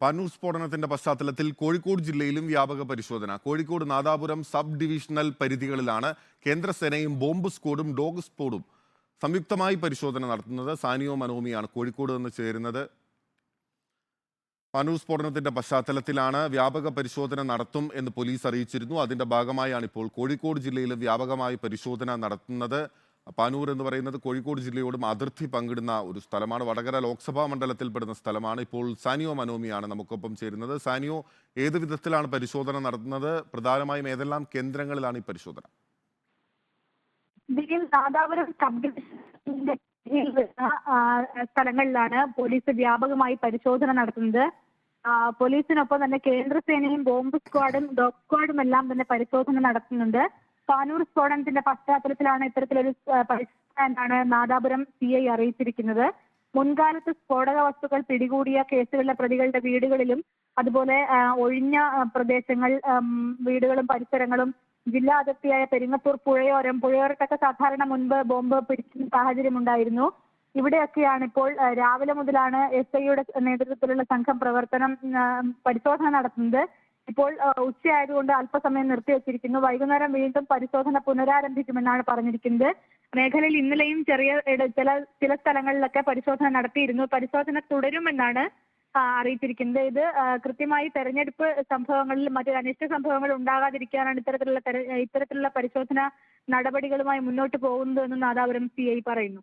പാനൂർ സ്ഫോടനത്തിന്റെ പശ്ചാത്തലത്തിൽ കോഴിക്കോട് ജില്ലയിലും വ്യാപക പരിശോധന. കോഴിക്കോട് നാദാപുരം സബ് ഡിവിഷണൽ പരിധികളിലാണ് കേന്ദ്രസേനയും ബോംബ് സ്ക്വാഡും ഡോഗ് സ്ക്വാഡും സംയുക്തമായി പരിശോധന നടത്തുന്നത്. സാനിയോ മനോമിയാണ് കോഴിക്കോട് നിന്ന് ചേരുന്നത്. പനൂർ സ്ഫോടനത്തിന്റെ പശ്ചാത്തലത്തിലാണ് വ്യാപക പരിശോധന നടത്തും എന്ന് പോലീസ് അറിയിച്ചിരുന്നു. അതിന്റെ ഭാഗമായാണ് ഇപ്പോൾ കോഴിക്കോട് ജില്ലയിൽ വ്യാപകമായി പരിശോധന നടത്തുന്നത്. പാനൂർ എന്ന് പറയുന്നത് കോഴിക്കോട് ജില്ലയോടും അതിർത്തി പങ്കിടുന്ന ഒരു സ്ഥലമാണ്. വടകര ലോക്സഭാ മണ്ഡലത്തിൽപ്പെടുന്ന സ്ഥലമാണ്. ഇപ്പോൾ സാനിയോ മനോമിയാണ് നമുക്കൊപ്പം ചേരുന്നത്. സാനിയോ ഏത് വിധത്തിലാണ് പരിശോധന നടത്തുന്നത്? പ്രധാനമായും ഏതെല്ലാം കേന്ദ്രങ്ങളിലാണ് ഈ പരിശോധന? സ്ഥലങ്ങളിലാണ് പോലീസ് വ്യാപകമായി പരിശോധന നടത്തുന്നത്. പോലീസിനൊപ്പം തന്നെ കേന്ദ്രസേനയും ബോംബ് സ്ക്വാഡും ഡോഗ് സ്ക്വാഡും എല്ലാം തന്നെ പരിശോധന നടത്തുന്നുണ്ട്. പാനൂർ സ്ഫോടനത്തിന്റെ പശ്ചാത്തലത്തിലാണ് ഇത്തരത്തിലൊരു പരിശോധന എന്നാണ് നാദാപുരം സി ഐ അറിയിച്ചിരിക്കുന്നത്. മുൻകാലത്ത് സ്ഫോടക വസ്തുക്കൾ പിടികൂടിയ കേസുകളിലെ പ്രതികളുടെ വീടുകളിലും അതുപോലെ ഒഴിഞ്ഞ പ്രദേശങ്ങൾ വീടുകളും പരിസരങ്ങളും ജില്ലാ അതിർത്തിയായ പെരിങ്ങത്തൂർ പുഴയോരം പുഴയോരത്തൊക്കെ സാധാരണ മുൻപ് ബോംബ് പിടിക്കുന്ന സാഹചര്യം ഉണ്ടായിരുന്നു. ഇവിടെയൊക്കെയാണ് ഇപ്പോൾ രാവിലെ മുതലാണ് എസ് ഐയുടെ നേതൃത്വത്തിലുള്ള സംഘം പ്രവർത്തനം പരിശോധന നടത്തുന്നത്. ഇപ്പോൾ ഉച്ചയായതുകൊണ്ട് അല്പസമയം നിർത്തിവെച്ചിരിക്കുന്നു വൈകുന്നേരം വീണ്ടും പരിശോധന പുനരാരംഭിക്കുമെന്നാണ് പറഞ്ഞിരിക്കുന്നത്. മേഖലയിൽ ഇന്നലെയും ചെറിയ ചില ചില സ്ഥലങ്ങളിലൊക്കെ പരിശോധന നടത്തിയിരുന്നു. പരിശോധന തുടരുമെന്നാണ് അറിയിച്ചിരിക്കുന്നത്. ഇത് കൃത്യമായി തെരഞ്ഞെടുപ്പ് സംഭവങ്ങളിൽ മറ്റു അനിഷ്ട സംഭവങ്ങൾ ഉണ്ടാകാതിരിക്കാനാണ് ഇത്തരത്തിലുള്ള ഇത്തരത്തിലുള്ള പരിശോധന നടപടികളുമായി മുന്നോട്ട് പോകുന്നതെന്ന് നാദാപുരം സി ഐ പറയുന്നു.